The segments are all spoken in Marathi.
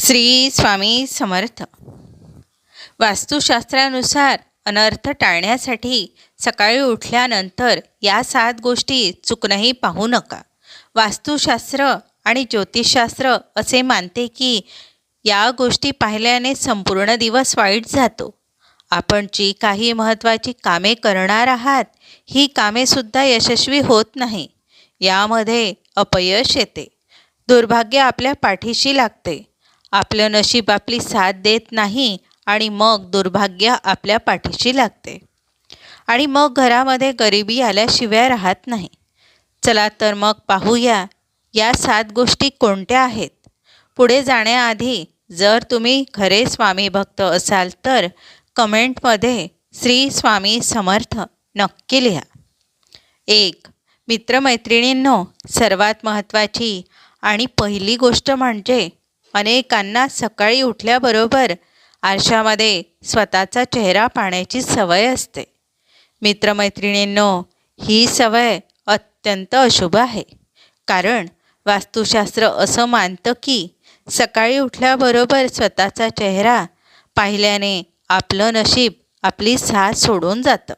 श्री स्वामी समर्थ. वास्तुशास्त्रानुसार अनर्थ टाळण्यासाठी सकाळी उठल्यानंतर या सात गोष्टी चुकणंही पाहू नका. वास्तुशास्त्र आणि ज्योतिषशास्त्र असे मानते की या गोष्टी पाहिल्याने संपूर्ण दिवस वाईट जातो. आपण जी काही महत्त्वाची कामे करणार आहात ही कामेसुद्धा यशस्वी होत नाही. यामध्ये अपयश येते. दुर्भाग्य आपल्या पाठीशी लागते. आपलं नशीब आपली साथ देत नाही आणि मग दुर्भाग्य आपल्या पाठीशी लागते. आणि मग घरामध्ये गरिबी आल्याशिवाय राहत नाही. चला तर मग पाहूया या सात गोष्टी कोणत्या आहेत. पुढे जाण्याआधी जर तुम्ही खरे स्वामी भक्त असाल तर कमेंटमध्ये श्री स्वामी समर्थ नक्की लिहा. एक मित्रमैत्रिणींनो सर्वात महत्त्वाची आणि पहिली गोष्ट म्हणजे अनेकांना सकाळी उठल्याबरोबर आरशामध्ये स्वतःचा चेहरा पाहण्याची सवय असते. मित्रमैत्रिणींनो ही सवय अत्यंत अशुभ आहे. कारण वास्तुशास्त्र असं मानतं की सकाळी उठल्याबरोबर स्वतःचा चेहरा पाहिल्याने आपलं नशीब आपली साथ सोडून जातं.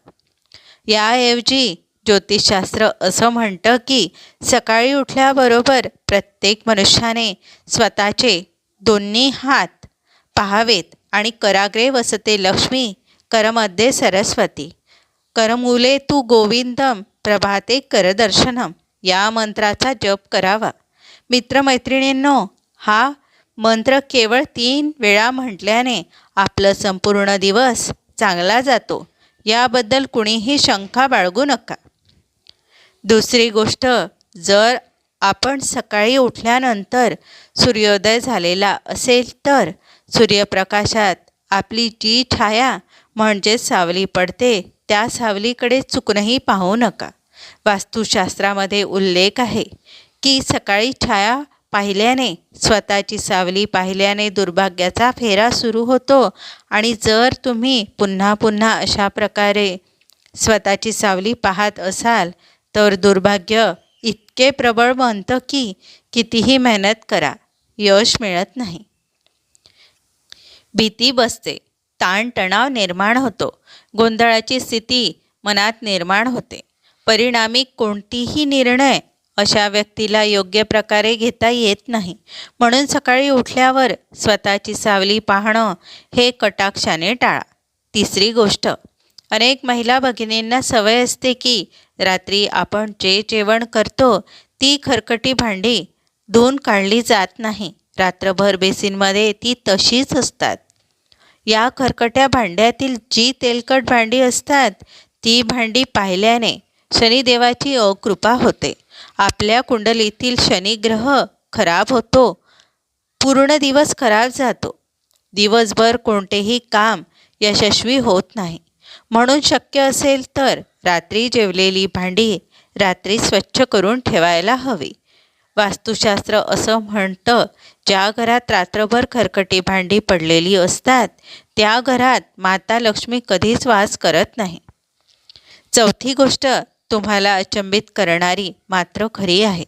याऐवजी ज्योतिषशास्त्र असं म्हणतं की सकाळी उठल्याबरोबर प्रत्येक मनुष्याने स्वतःचे दोन्ही हात पाहावेत आणि कराग्रे वसते लक्ष्मी करमध्ये सरस्वती. करमुले तू गोविंदम प्रभाते करदर्शनम. या मंत्राचा जप करावा. मित्रमैत्रिणींनो हा मंत्र केवळ तीन वेळा म्हटल्याने आपलं संपूर्ण दिवस चांगला जातो. याबद्दल कुणीही शंका बाळगू नका. दुसरी गोष्ट जर आपण सकाळी उठल्यानंतर सूर्योदय झालेला असेल तर सूर्यप्रकाशात आपली जी छाया म्हणजेच सावली पडते त्या सावलीकडे चुकूनही पाहू नका. वास्तुशास्त्रामध्ये उल्लेख आहे की सकाळी छाया पाहिल्याने स्वतःची सावली पाहिल्याने दुर्भाग्याचा फेरा सुरू होतो आणि जर तुम्ही पुन्हा पुन्हा अशा प्रकारे स्वतःची सावली पाहत असाल तर दुर्भाग्य इतके प्रबळ बनतं की कितीही मेहनत करा यश मिळत नाही. भीती बसते ताणतणाव निर्माण होतो गोंधळाची स्थिती मनात निर्माण होते. परिणामी कोणतीही निर्णय अशा व्यक्तीला योग्य प्रकारे घेता येत नाही. म्हणून सकाळी उठल्यावर स्वतःची सावली पाहणं हे कटाक्षाने टाळा. तिसरी गोष्ट अनेक महिला भगिनींना सवय असते की रात्री आपण जे जेवण करतो ती खरकटी भांडी धुवून काढली जात नाही. रात्रभर बेसिनमध्ये ती तशीच असतात. या खरकट्या भांड्यातील जी तेलकट भांडी असतात ती भांडी पाहिल्याने शनिदेवाची अकृपा होते. आपल्या कुंडलीतील शनिग्रह खराब होतो पूर्ण दिवस खराब जातो. दिवसभर कोणतेही काम यशस्वी होत नाही. म्हणून शक्य असेल तर रात्री जेवलेली भांडी रात्री स्वच्छ करून ठेवायला हवी. वास्तुशास्त्र असं म्हणतं ज्या घरात रात्रभर खरकटी भांडी पडलेली असतात त्या घरात माता लक्ष्मी कधीच वास करत नाही. चौथी गोष्ट तुम्हाला अचंबित करणारी मात्र खरी आहे.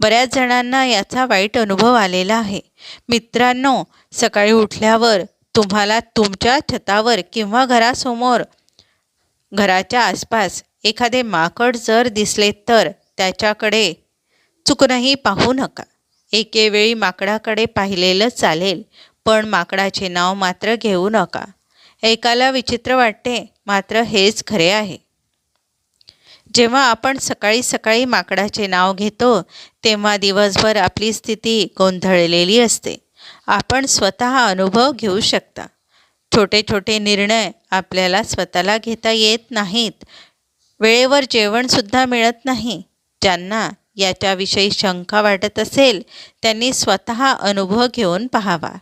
बऱ्याच जणांना याचा वाईट अनुभव आलेला आहे. मित्रांनो सकाळी उठल्यावर तुम्हाला तुमच्या छतावर किंवा घरासमोर घराच्या आसपास एखादे माकड जर दिसले तर त्याच्याकडे चुकूनही पाहू नका. एकेवेळी माकडाकडे पाहिलेलं चालेल पण माकडाचे नाव मात्र घेऊ नका. ऐकायला विचित्र वाटते मात्र हेच खरे आहे. जेव्हा आपण सकाळी सकाळी माकडाचे नाव घेतो तेव्हा दिवसभर आपली स्थिती गोंधळलेली असते. आपण स्वतः अनुभव घेऊ शकता. छोटे छोटे निर्णय आपल्याला स्वतःला घेता येत नाहीत. वेळेवर जेवणसुद्धा मिळत नाही. ज्यांना याच्याविषयी शंका वाटत असेल त्यांनी स्वतः अनुभव घेऊन पाहावा.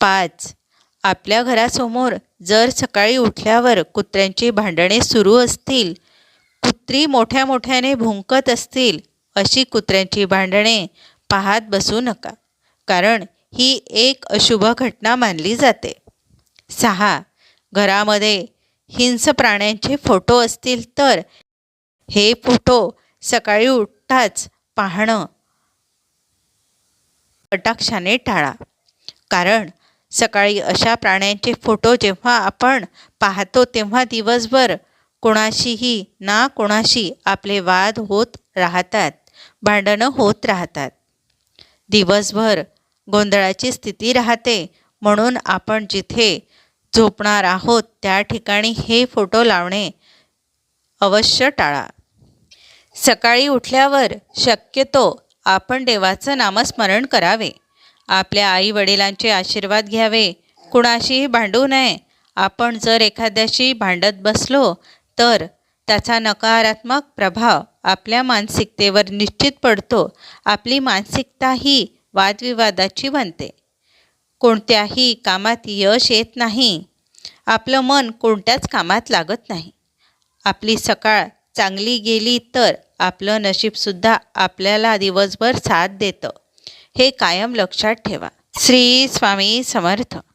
पाच. आपल्या घरासमोर जर सकाळी उठल्यावर कुत्र्यांची भांडणे सुरू असतील कुत्री मोठ्या मोठ्याने भुंकत असतील अशी कुत्र्यांची भांडणे पाहत बसू नका. कारण ही एक अशुभ घटना मानली जाते. सहा. घरामध्ये हिंस प्राण्यांचे फोटो असतील तर हे फोटो सकाळी उठताच पाहणं कटाक्षाने टाळा. कारण सकाळी अशा प्राण्यांचे फोटो जेव्हा आपण पाहतो तेव्हा दिवसभर कोणाशीही ना कोणाशी आपले वाद होत राहतात भांडणं होत राहतात. दिवसभर गोंधळाची स्थिती राहते म्हणून आपण जिथे झोपणार आहोत त्या ठिकाणी हे फोटो लावणे अवश्य टाळा. सकाळी उठल्यावर शक्यतो आपण देवाचं नामस्मरण करावे. आपल्या आई वडिलांचे आशीर्वाद घ्यावे. कुणाशीही भांडू नये. आपण जर एखाद्याशी भांडत बसलो तर त्याचा नकारात्मक प्रभाव आपल्या मानसिकतेवर निश्चित पडतो. आपली मानसिकता ही वादविवादाची बनते. कोणत्याही कामात यश येत नाही. आपलं मन कोणत्याच कामात लागत नाही. आपली सकाळ चांगली गेली तर आपलं नशीबसुद्धा आपल्याला दिवसभर साथ देतं. हे कायम लक्षात ठेवा. श्री स्वामी समर्थ.